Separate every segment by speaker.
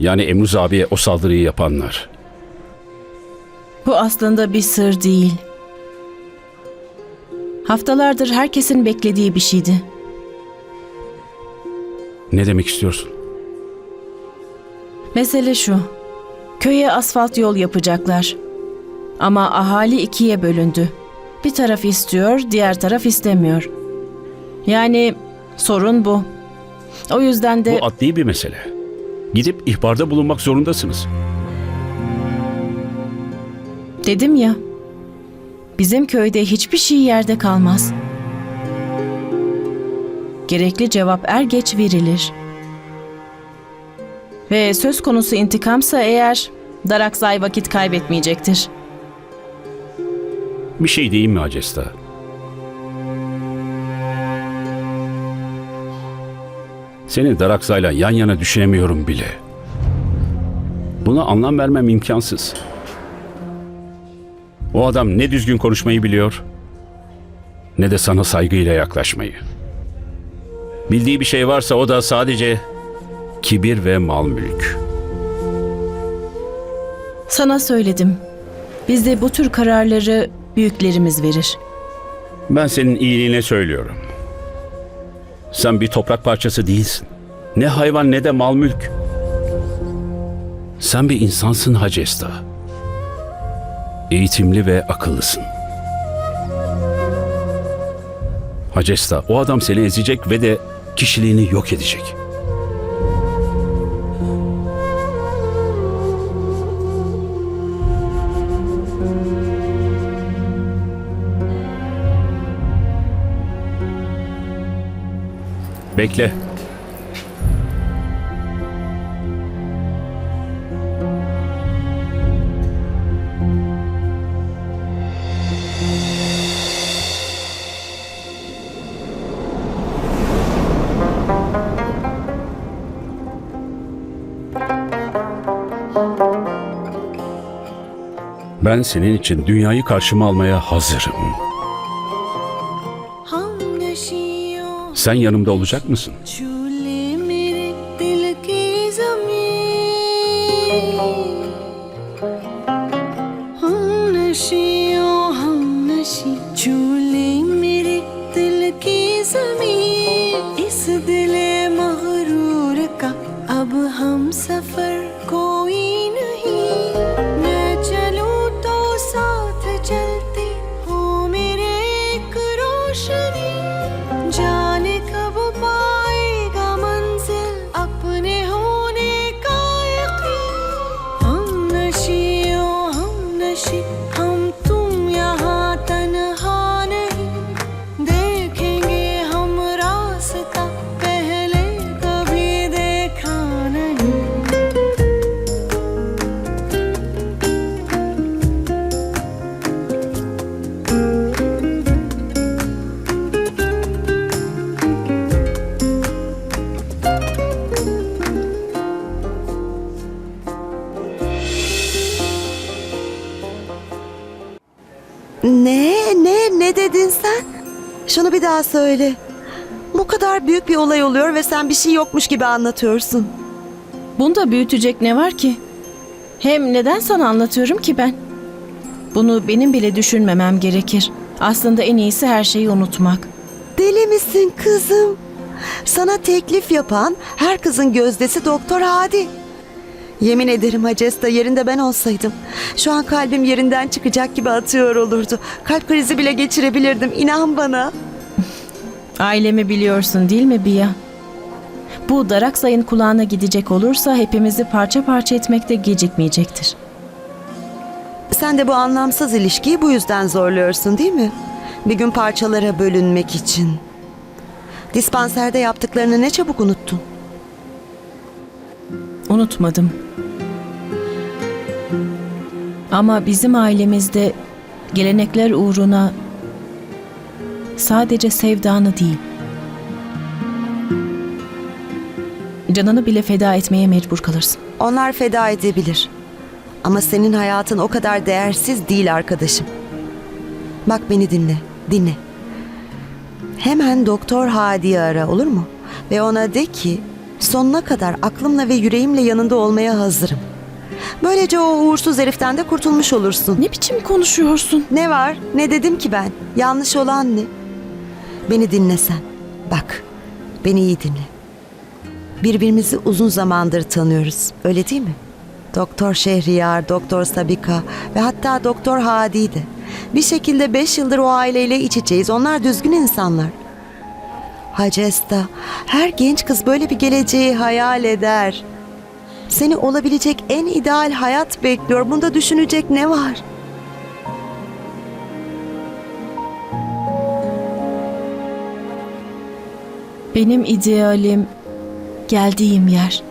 Speaker 1: Yani Emruz abiye o saldırıyı yapanlar.
Speaker 2: Bu aslında bir sır değil. Haftalardır herkesin beklediği bir şeydi.
Speaker 1: Ne demek istiyorsun?
Speaker 2: Mesele şu. Köye asfalt yol yapacaklar. Ama ahali ikiye bölündü. Bir taraf istiyor, diğer taraf istemiyor. Yani sorun bu. O yüzden de
Speaker 1: Bu adli bir mesele. Gidip ihbarda bulunmak zorundasınız.
Speaker 2: dedim ya. Bizim köyde hiçbir şey yerde kalmaz. Gerekli cevap er geç verilir. Ve söz konusu intikamsa eğer Darakzay vakit kaybetmeyecektir.
Speaker 1: Bir şey diyeyim mi Acesta? Seni Daraksa'yla yan yana düşünemiyorum bile. Buna anlam vermem imkansız. O adam ne düzgün konuşmayı biliyor, ne de sana saygıyla yaklaşmayı. Bildiği bir şey varsa o da sadece kibir ve mal mülk.
Speaker 2: Sana söyledim. Bizde bu tür kararları büyüklerimiz verir.
Speaker 1: Ben senin iyiliğine söylüyorum. Sen bir toprak parçası değilsin. Ne hayvan ne de mal mülk. Sen bir insansın Hacesta. Eğitimli ve akıllısın. Hacesta, o adam seni ezecek ve de kişiliğini yok edecek. Bekle. Ben senin için dünyayı karşıma almaya hazırım. Sen yanımda olacak mısın?
Speaker 3: 心。Şunu bir daha söyle. Bu kadar büyük bir olay oluyor ve sen bir şey yokmuş gibi anlatıyorsun.
Speaker 2: Bunda büyütecek ne var ki? Hem neden sana anlatıyorum ki ben? Bunu benim bile düşünmemem gerekir. Aslında en iyisi her şeyi unutmak.
Speaker 3: Deli misin kızım? Sana teklif yapan her kızın gözdesi Doktor Hadi. Yemin ederim Hacesta yerinde ben olsaydım. Şu an kalbim yerinden çıkacak gibi atıyor olurdu. Kalp krizi bile geçirebilirdim inan bana.
Speaker 2: Ailemi biliyorsun değil mi Biya? Bu Daraksay'ın kulağına gidecek olursa hepimizi parça parça etmekte gecikmeyecektir.
Speaker 3: Sen de bu anlamsız ilişkiyi bu yüzden zorluyorsun değil mi? Bir gün parçalara bölünmek için. Dispanserde yaptıklarını ne çabuk unuttun.
Speaker 2: Unutmadım. Ama bizim ailemizde gelenekler uğruna sadece sevdanı değil, canını bile feda etmeye mecbur kalırsın.
Speaker 3: Onlar feda edebilir. Ama senin hayatın o kadar değersiz değil arkadaşım. Bak beni dinle, dinle. Hemen Doktor Hadi'yi ara olur mu? Ve ona de ki Sonuna kadar aklımla ve yüreğimle yanında olmaya hazırım. Böylece o uğursuz heriften de kurtulmuş olursun.
Speaker 2: Ne biçim konuşuyorsun?
Speaker 3: Ne var? Ne dedim ki ben? Yanlış olan ne? Beni dinle sen. Bak, beni iyi dinle. Birbirimizi uzun zamandır tanıyoruz. Öyle değil mi? Doktor Şehriyar, Doktor Sabika ve hatta Doktor Hadi de. Bir şekilde beş yıldır o aileyle iç içeyiz. Onlar düzgün insanlar. Hacesta, her genç kız böyle bir geleceği hayal eder. Seni olabilecek en ideal hayat bekliyor. Bunda düşünecek ne var?
Speaker 2: Benim idealim geldiğim yer.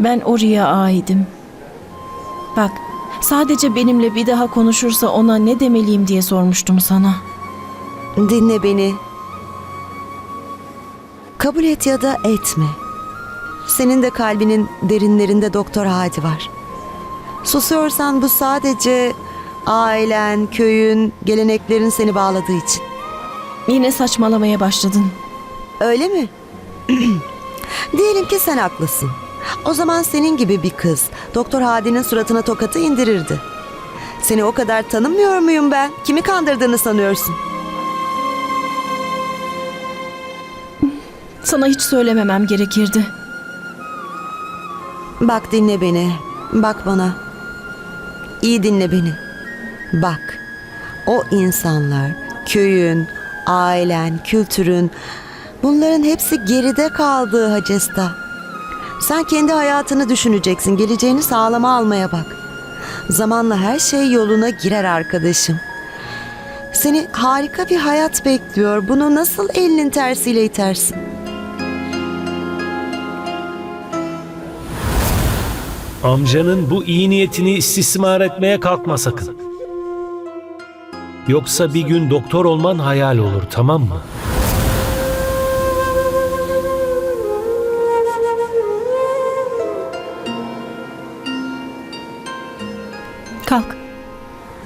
Speaker 2: Ben oraya aidim. Bak, sadece benimle bir daha konuşursa ona ne demeliyim diye sormuştum sana.
Speaker 3: Dinle beni. Kabul et ya da etme. Senin de kalbinin derinlerinde Doktor Hadi var. Susuyorsan bu sadece ailen, köyün, geleneklerin seni bağladığı için.
Speaker 2: Yine saçmalamaya başladın.
Speaker 3: Öyle mi? Diyelim ki sen haklısın. O zaman senin gibi bir kız Doktor Hadi'nin suratına tokatı indirirdi. Seni o kadar tanımıyor muyum ben? Kimi kandırdığını sanıyorsun?
Speaker 2: Sana hiç söylememem gerekirdi.
Speaker 3: Bak dinle beni. Bak bana. İyi dinle beni. Bak. O insanlar, köyün, ailen, kültürün bunların hepsi geride kaldığı Hacesta. Sen kendi hayatını düşüneceksin. Geleceğini sağlama almaya bak. Zamanla her şey yoluna girer arkadaşım. Seni harika bir hayat bekliyor. Bunu nasıl elinin tersiyle itersin?
Speaker 4: Amcanın bu iyi niyetini istismar etmeye kalkma sakın. Yoksa bir gün doktor olman hayal olur tamam mı?
Speaker 2: Kalk. Kalk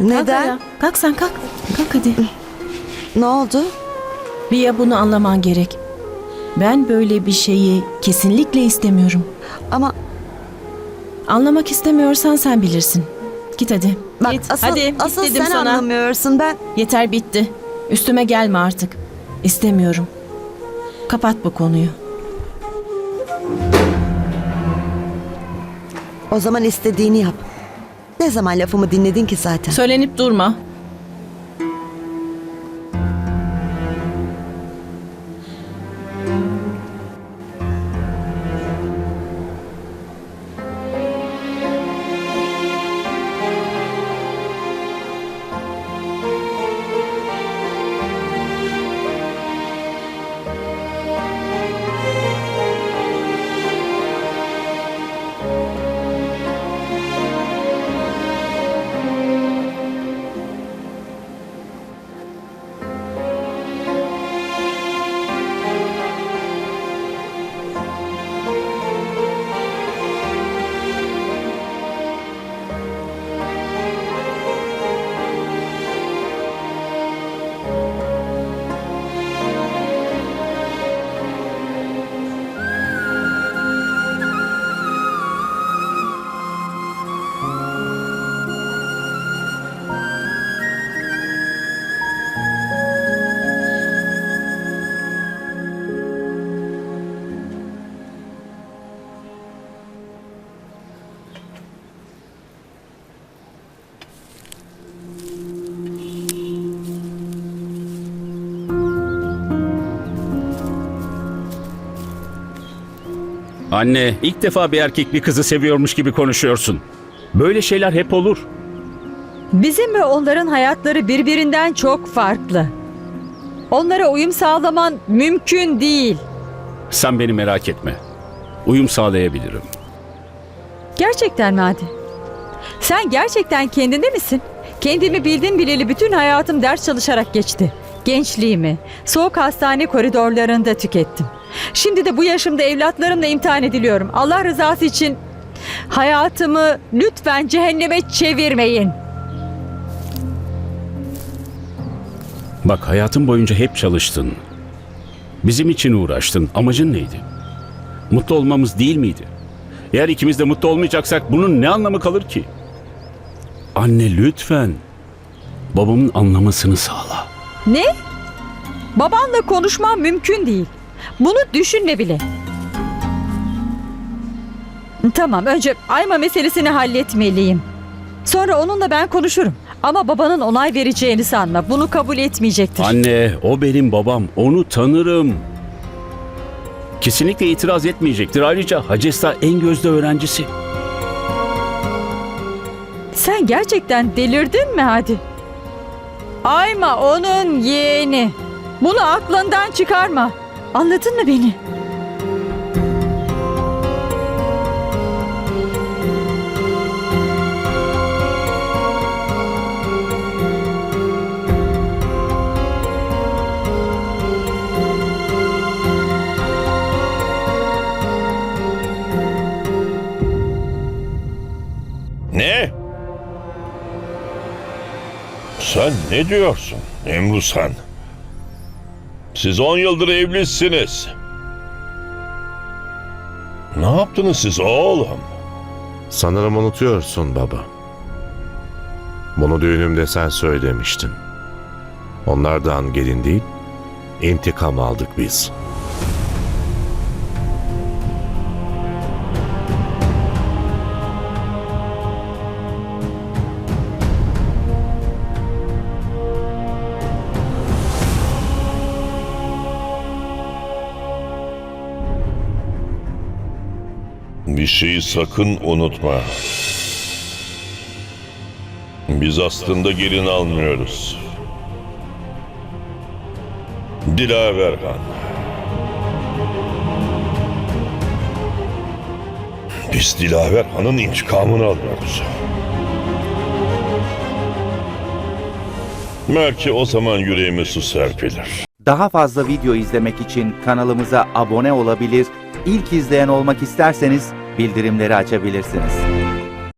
Speaker 3: Neden?
Speaker 2: ayağa. Kalk sen kalk. Kalk hadi.
Speaker 3: Ne oldu?
Speaker 2: Riya bunu anlaman gerek. Ben böyle bir şeyi kesinlikle istemiyorum.
Speaker 3: Ama
Speaker 2: Anlamak istemiyorsan sen bilirsin. Git hadi.
Speaker 3: Bak
Speaker 2: Git.
Speaker 3: asıl,
Speaker 2: hadi. Git
Speaker 3: asıl
Speaker 2: dedim
Speaker 3: sen
Speaker 2: sana.
Speaker 3: anlamıyorsun. Ben
Speaker 2: Yeter bitti. Üstüme gelme artık. İstemiyorum. Kapat bu konuyu.
Speaker 3: o zaman istediğini yap. Ne zaman lafımı dinledin ki zaten?
Speaker 2: Söylenip durma.
Speaker 1: Anne, ilk defa bir erkek bir kızı seviyormuş gibi konuşuyorsun. Böyle şeyler hep olur.
Speaker 5: Bizim ve onların hayatları birbirinden çok farklı. Onlara uyum sağlaman mümkün değil.
Speaker 1: Sen beni merak etme. Uyum sağlayabilirim.
Speaker 5: Gerçekten mi Hadi? Sen gerçekten kendinde misin? Kendimi bildim bileli bütün hayatım ders çalışarak geçti. Gençliğimi soğuk hastane koridorlarında tükettim. Şimdi de bu yaşımda evlatlarımla imtihan ediliyorum. Allah rızası için hayatımı lütfen cehenneme çevirmeyin.
Speaker 1: Bak hayatın boyunca hep çalıştın. Bizim için uğraştın. Amacın neydi? mutlu olmamız değil miydi? Eğer ikimiz de mutlu olmayacaksak bunun ne anlamı kalır ki? Anne lütfen babamın anlamasını sağla.
Speaker 5: Ne? Babanla konuşmam mümkün değil. Bunu düşünme bile. Tamam önce Ayma meselesini halletmeliyim. Sonra onunla ben konuşurum. Ama babanın onay vereceğini sanma. Bunu kabul etmeyecektir.
Speaker 1: Anne, o benim babam. Onu tanırım. Kesinlikle itiraz etmeyecektir. Ayrıca Hacesta en gözde öğrencisi.
Speaker 5: Sen gerçekten delirdin mi hadi? Ayma onun yeğeni. Bunu aklından çıkarma. Anladın mı beni?
Speaker 6: Ne? Sen ne diyorsun Emrusan? Siz on yıldır evlisiniz. Ne yaptınız siz oğlum?
Speaker 7: Sanırım unutuyorsun baba. Bunu düğünümde sen söylemiştin. Onlardan gelin değil, intikam aldık biz.
Speaker 6: Şeyi sakın unutma. Biz aslında gelin almıyoruz. Dilaver Han. Biz Dilaver Han'ın intikamını alıyoruz. Belki o zaman yüreğime su serpilir.
Speaker 8: Daha fazla video izlemek için kanalımıza abone olabilir, ilk izleyen olmak isterseniz bildirimleri açabilirsiniz.